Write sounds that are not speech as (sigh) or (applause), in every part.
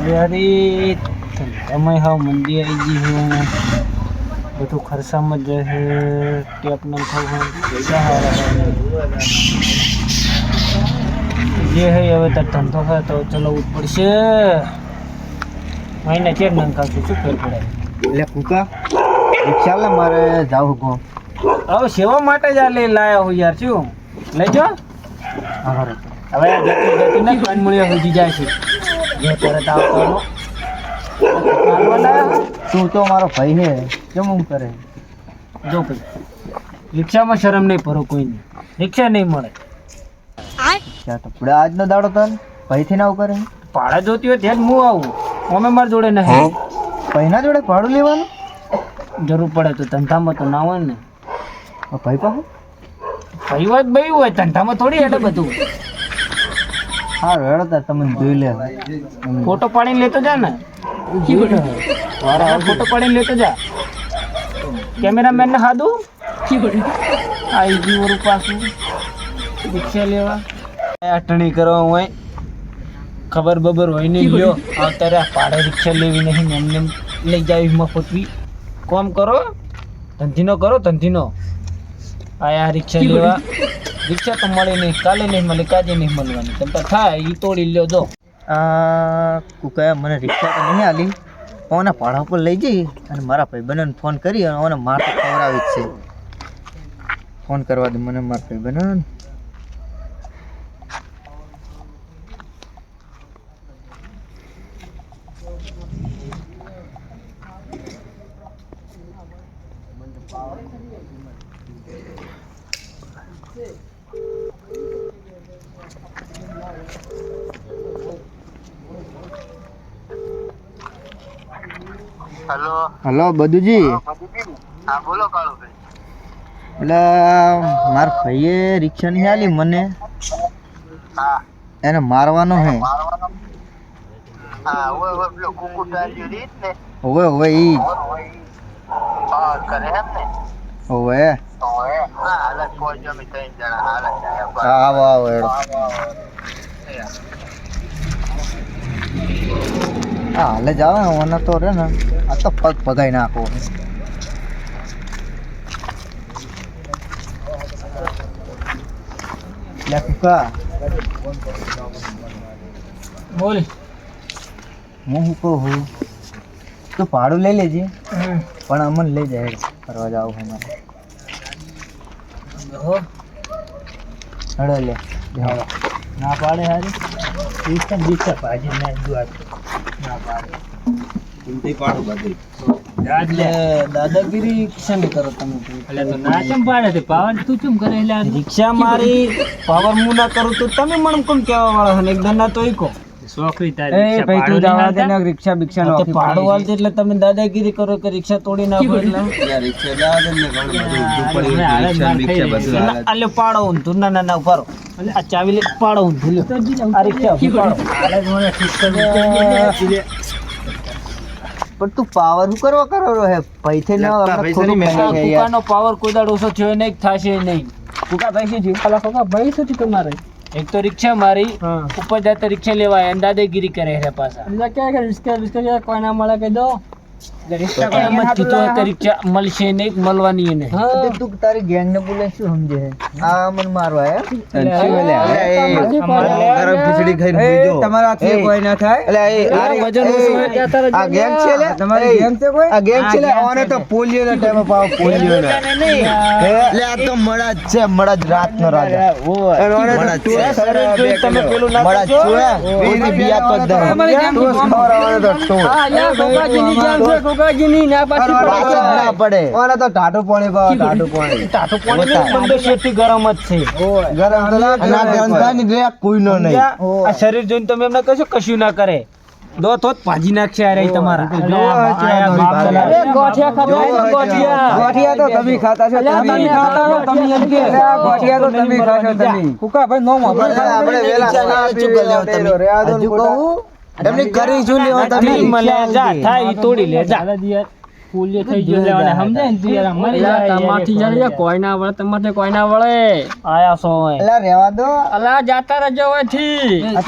અરે તમે હા મંદી આવી ગઈ હું. બધું ખર્ચામાં જ છે ટેપ ન થવું જે હે હવે તાર ધંધો હોય તો ચલાવવું જ પડશે. મહિને ચેક નાખાશું શું ફેર પડે? એટલે કુકા રિક્ષા મારે જાવું ગો હવે સેવા માટે જ આ લઈ લાયા હું યાર શું? લઈ અમારે હવે જતી જતી ના મળ્યા સુધી જાય છે. જે તરત આવતો તું તો મારો ભાઈ હે. કેમ હું કરે? જો ભાઈ રિક્ષામાં શરમ નહીં ભરો કોઈ નહીં રિક્ષા નહીં મળે. ક્યાં તો પડે. આજનો દાડો તન ભાઈથી ના કરે? ભાડા જોતી હોય ત્યાં જ હું આવું. અમે માર જોડે નહીં. ભાઈના જોડે ભાડું લેવાનું? જરૂર પડે તો ધંધામાં તો ના હોય ને. ભાઈ પાસે? ભાઈ હોય ભાઈ હોય ધંધામાં થોડી એટલે બધું. હા રેડો તમે જોઈ લે. ફોટો પાડીને લેતો જા ને. ફોટો પાડીને લેતો જા. કેમેરામેન ને હાદું? આઈ ગયું વરું પાછું. રિક્ષા લેવા. અટણી કરવા હોય ખબર બબર હોય નહીં લ્યો. અત્યારે આ પાડે રિક્ષા લેવી નહીં એમને લઈ જાવી મફતવી કોમ કરો? ધંધીનો કરો ધંધીનો. આયા રિક્ષા લેવા. રિક્ષા તો મળે નહીં કાલે નહીં મળે કાજે નહીં મળવાની. તમતા થાય એ તોડી લ્યો જો. આ કુકાયા મને રિક્ષા તો નહીં આલી. ઓના ભાડા ઉપર લઈ જઈ અને મારા ભાઈ બહેનને ફોન કરી અને ઓને માર તો ખવડાવી જ છે. ફોન કરવા દે મને મારા ભાઈ બહેન હેલો. હેલો બધુજી? હા બોલો કાળુભાઈ. એટલે મારા ભાઈએ રિક્ષા નહીં આલી મને. એને મારવાનો હે. હવે હવે ઈ. કરે એમ ને. હા આવો આવો એડો હા હાલે જ આવે ને ઓને તો રે ને. આ તો પગ પગાઈ નાખો. કુકા બોલ. હું શું કહું તું ભાડું લઈ લેજે. પણ અમને લઈ જાય ફરવા જાવ અમારે હો હડો લે. ના પાડે હારી? રિક્ષા ડિસ્ટર્બ ભાજી ના દુઆ ના પાડે. એટલે દાદાગીરી શાની કરો તમે? એટલે તો ના ચમ પાડે પાવર તું કેમ કરે એટલે રિક્ષા મારી પાવર હું ના કરું તો તમે મને કેમ કહેવા વાળા છો ને? એક દના તો ઈકો છોકરી તારી ભાઈ તું જવા દે ને રિક્ષા બિક્ષા તો ભાડું વાળતી એટલે તમે દાદાગીરી કરો કે રિક્ષા તોડી નાખો એટલે? અલે પાડો ઊંધું ના ના ના ઉભારો આ ચાવી લે પાડો ઊંધું લ્યો આ રિક્ષા ઊભી પાડો. પણ તું પાવર શું કરવા કરો હે? પૈસે ના કુકાનો પાવર કોઈ દાડો ઓછો થયો નહીં થશે નહીં. કુકા ભાઈ શું કુકા ભાઈ શું તમારે? એક તો રિક્ષા મારી ઉપર જતા રિક્ષા લેવા અને દાદાગીરી કરે છે પાછા. રિક્ષા રિક્ષા કોઈ ના મળે કહી દો? એમ જ કીધું કે મળશે નહીં મળવાની એને તું તારી ગેંગ ને બોલે શું સમજે? આ મને મારવા હે તમારા કોઈ ના થાય? વજન ઓછું હોય ત્યાં તારે આ ગેંગ છે લે? તમારી ગેંગ છે કોઈ? આ ગેંગ છે લે? ઓને તો પોલિયો ના ટાઈમે પાવ પોલિયો ના. લે આ તો મડા જ છે મડા જ રાત નો રાજા. ઓને તો તમે પેલું ના કરજો. છે? બિયા તો તો ના પડે. ઓને તો ટાટુ પાણી પાવ ટાટુ પાણી. ટાટુ પાણી બંદો શેઠથી ગરમ જ છે. ગરમ ના ગરમ થાય ને રે નહીં આ શરીર જોઈને તમે એમને કહેશો કશું ના કરે. દો તો ભાજી નાખશે તમારા. બાપ અરે અરે ગોઠિયા ખાતા ગોઠિયા. ગોઠિયા તો તમે ખાતા છો તમે ખાતા છો તમે એમ કે. ગોઠિયા તો તમે ખાશો તમે. કુકા ભાઈ નો આપણે વેલા ના પીવે હજુ કહું? એમની કરી જો લેવા તમે નહીં જા થાય ઈ તોડી લે જા. ફૂલ્ય થઈ ગયો લેવાને સમજાય ને તું યાર મરી જાય તમારથી યાર કોઈ ના વળે તમારથી કોઈ ના વળે. આયા સો એટલે રહેવા દો. અલા જાતા રહેજો આ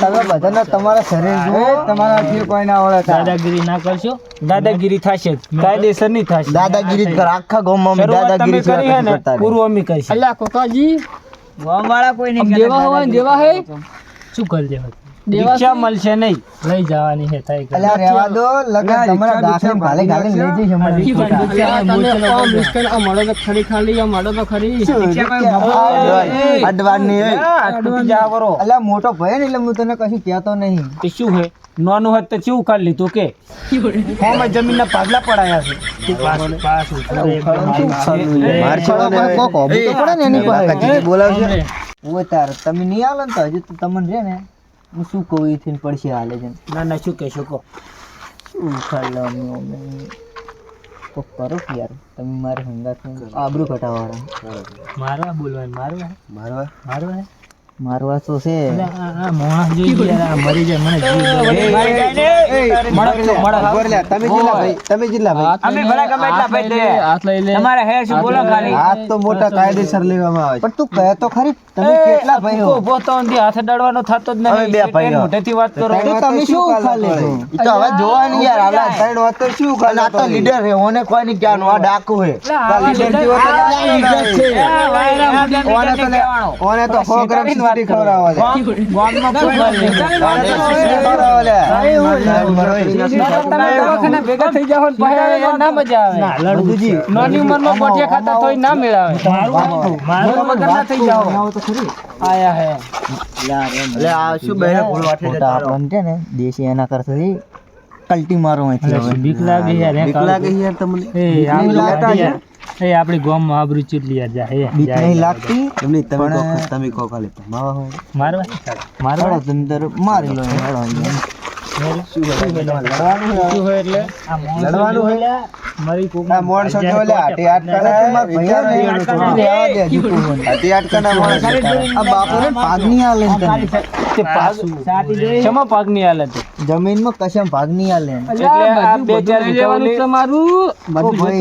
તમે બધાને તમારા શરીર જુઓ તમારાથી કોઈ ના વળે દાદાગીરી ના કરશો? દાદાગીરી થશે. કાયદેસર નહીં થશે. દાદાગીરી કર આખા ગામમાં દાદાગીરી કરી હે ને કરતા પૂરું અમે કરીશું. અલ્લા કોકાજી. ગામવાળા કોઈ નહીં દેવા હોય દેવા હે? શું કરી દેવા દીક્ષા મળશે નહીં. લઈ જવાની છે થાય અલ્યા રહેવા દો. લગા તમારા દાખલે ભાલે ગાલે લઈ જઈશ અમારે અડવાની અલ્યા મોટો ભય ને એટલે હું તને કશું કહેતો નહીં. તે શું હે? નાનું હોત તો શું કરી લીધું કે? હોમાં જમીનના પાગલા પડાયા છે. માર છોડો કોઈ કોક તો પડે ને એની પાસે. તાર તમે નહીં આવો ને તો હજુ તો તમને રે ને. હું શું કહું એથી પડશે હાલે છે. ના ના શું કહેશો કહો. શું ખાવાનું અમે? તો કરો કે યાર તમે મારે હંગાત આબરૂ કટાવવાળા. મારવા બોલવાનું મારવા? મારવા? મારવા? મારવા તો છે. આ મોણા જોઈ યાર મરી જાય મને જીવ તમે જિલ્લા ભાઈ તમે જિલ્લા ભાઈ. અમે ભલા ગમે એટલા ભાઈ દે. હાથ લઈ લે. તમારે હે શું બોલો ખાલી? હાથ તો મોટા કાયદેસર લેવામાં આવે પણ તું કહે તો ખરી તમે કેટલા ભાઈ હો ઊભો તો ઊંધી હાથે દડવાનો થતો જ નહીં બે ભાઈઓ. એટલે વાત કરો. તો તમે શું ખાલી ઈ તો હવે જોવાની યાર આલા ત્રણ વાત તો શું ખાલી આ તો લીડર છે ઓને કોઈ નહીં આ ડાકુ છે? લીડર જેવો તો ઓને તો ઓને તો સો ભેગા થઈ ના મજા આવે. લડુજી. નાની ઉંમરમાં ખાતા તોય ના મેળાવે. મારું વગર ના થઈ જાઓ. આયા હે. એટલે આ શું બહેરે ખોટા આપણને છે ને દેશી એના કરતા કલ્ટી મારો અહીંથી બીક લાગે યાર બીક લાગે યાર તમને. એ લાગતા યાર? એ આપણી ગામમાં આબરૂ ચીટલી યાર જા હે બીક નહીં લાગતી એમની તમે કહો પણ- તમે કહો ખાલી માવા હોય મારવા મારવા તમે મારી લો હેડો અહીંયા. શું હોય એટલે લડવાનું તમારા તો ભાગ નહીં આલે ને તને. તે? ની જમીનમાં કશમ ભાગ નહીં હાલે? એટલે આ બે ચાર લેવાનું તમારું? બધું ભાઈ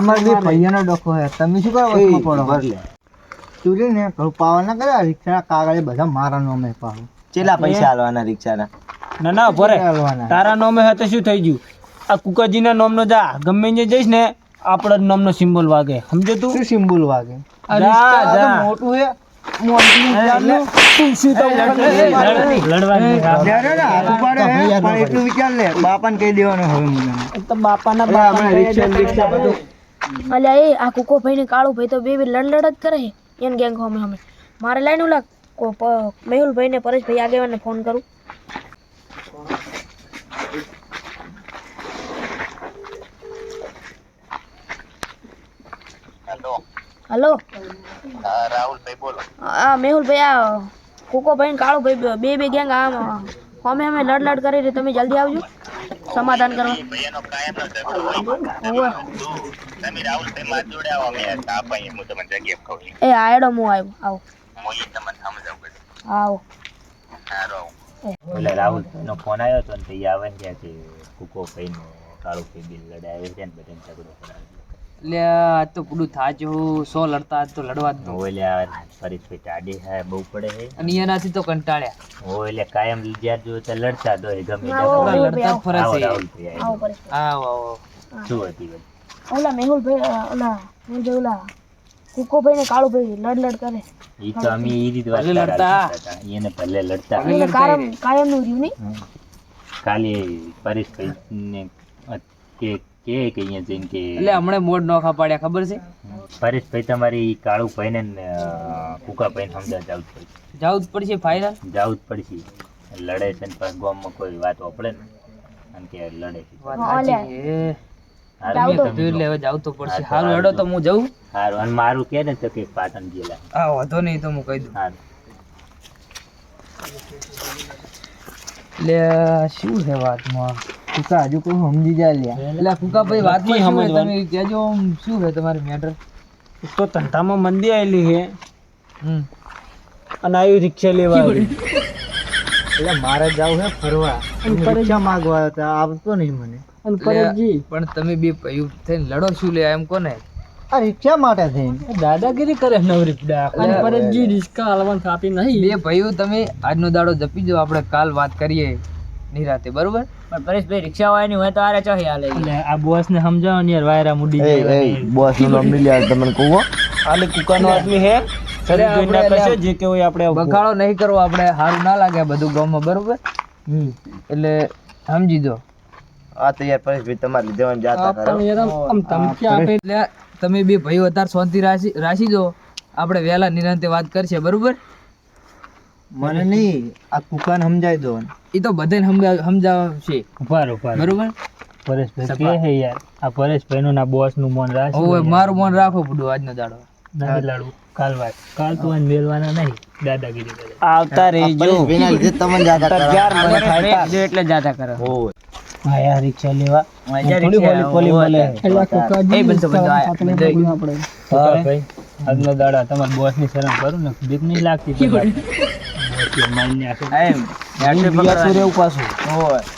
અમાર બે ભૈયાનો ડોકો હે તમે શું કરો વસ્તુ પડો? ભર લે. ચૂરી ને ઘણું પાવા ના કરે રિક્ષા કાગળે બધા મારા નામે પાવ ચેલા પૈસા આલવાના રિક્ષાના? ના ના ભરે. તારા તારા હે તો શું થઈ ગયું? આ કુકાજીના નોમનો જા ગમે જે જઈશ ને આપણા નોમનો સિમ્બોલ વાગે. સમજે તું? શું સિમ્બોલ વાગે? મોટું હે બાપાને કહી દેવાનું હવે મને. બાપાના અલ્યા એ આ કુકો ભાઈ ને કાળુ ભાઈ તો બે બે લડ લડ જ કરે એને ગેંગ હોમે હોમે. મારે લાઈન ઓલા કો પ- મેહુલભાઈ ને પરેશભાઈ આગેવાનને ફોન કરું હેલો હલો. રાહુલ રાહુલભાઈ બોલો. આ મેહુલભાઈ આ કુકો ભાઈ ને ભાઈ બે બે ગેંગ આમ અમે અમે લડ લડ કરી રહી. તમે જલ્દી આવજો. સમાધાન કરવા. હું એ આયડો હું આવ્યો આવો. હું આવો. સારો ઓલા રાહુલ નો ફોન આવ્યો હતો ને તો આવે ને ત્યાંથી કુકો ભાઈ નો કાળું ભાઈ બિલ લડાવે છે ને બધા ઝઘડો કરાવે એટલે તો પૂરું થાજો. સો લડતા તો લડવા જ દો. ફરી ફરી ટાડી હે બહુ પડે હે. અને એનાથી તો કંટાળ્યા. ઓલે કાયમ જ્યાં જો તો લડતા દો ગમે લડતા ફરસ છે. આવો આવો. શું હતી બધી? ઓલા મેહુલ ભાઈ ઓલા હું જે ઓલા કુકો ભાઈ ને કાળુ ભાઈ લડ લડ કરે. ઈ તો અમે ઈ રીત વાત લડતા. એને ભલે લડતા. કાયમ કાયમનું રહ્યું નહીં. કાલે પરેશભાઈ ને કે કે કે અહીંયા જઈને કે એટલે હમણે મોડ નોખા પાડ્યા ખબર છે? પરેશભાઈ તમારી કાળુ ભાઈને ને કુકા ભાઈને સમજાવતા જવું જ પડશે. જાવ જ પડશે ફાઇનલ જાવ જ પડશે. લડે છે ને પછી ગામમાં કોઈ વાત વાપરે ને અને કે લડે છે. હારું જાવ તો. પડશે. હા, હેડો તો હું જઉં. હારું અને મારું કે ને તો કે પાટણ હા વાંધો નહીં તો હું કહી દઉં. હારું. એટલે શું છે વાતમાં? તું હજુ કોઈ સમજી જાય લ્યા. એટલે ફૂકાભાઈ ભાઈ વાત હોય સમજવાનું. તમે કહેજો શું છે તમારી મેટર તો ધંધામાં મંદી આવેલી છે. અને આવી રિક્ષા લેવા એટલે મારે જવું છે ફરવા. રિક્ષા માગવા હતા આવતો નહીં મને. અને પરેશજી પણ તમે બે પૈયું થઈને લડો શું લે એમ કોને? આ રિક્ષા માટે થઈને. દાદાગીરી કરે નવરી અને પરેશજી રિસ્કા હાલવાનું ખાતી નહીં. બે ભાઈઓ તમે આજનો દાડો જપી જો આપણે કાલ વાત કરીએ. નિરાતે બરોબર? પણ પરેશભાઈ રિક્ષા વાળાની હોય તો આરે ચોહી હાલે. એટલે આ બોસ ને સમજાવો ને યાર વાયરા મુડી જાય એ બોસનું નામ નહીં તમને કહું હો. આલે કુકાનો આદમી હે. ચલે આપણે કરશે જે કે હોય આપણે બખાડો નહીં કરવો આપણે હારું ના લાગે બધું ગામમાં બરોબર? હમ. એટલે સમજી દો. આ તો યાર પરેશભાઈ તમારે લીધે મને જાતા કરો તમે યાર આમ- આમ ધમકી આપે. એટલે તમે બે ભાઈઓ અત્યારે શાંતિ રાખી રાખી દો. આપણે વહેલા નિરાંતે વાત કરશે બરોબર? મને નહીં આ કુકાન સમજાઈ દો એ તો બધાને સમજાવશે. ઉભાર ઉભાર બરોબર? પરેશભાઈ કે હે યાર આ પરેશભાઈ નું ના બોસનું મન રાખ ઓય મારું મન રાખો પડું આજનો દાડો. લડવું કાલ વાત. કાલ તો આને મેલવાના નહીં દાદાગીરી કરે. આવતા વિના લીધે તમને જાતા કરો એટલે જાતા કરે. હા યાર રિક્ષા લેવા. થોડી બોલી પોલી બોલે એ બંધો બંધો આપણે. હા ભાઈ. આજનો દાડા તમારા બોસની શરમ કરું ને બીક નહીં લાગતી (laughs) મારી નાખે એમ રહેવું પાછું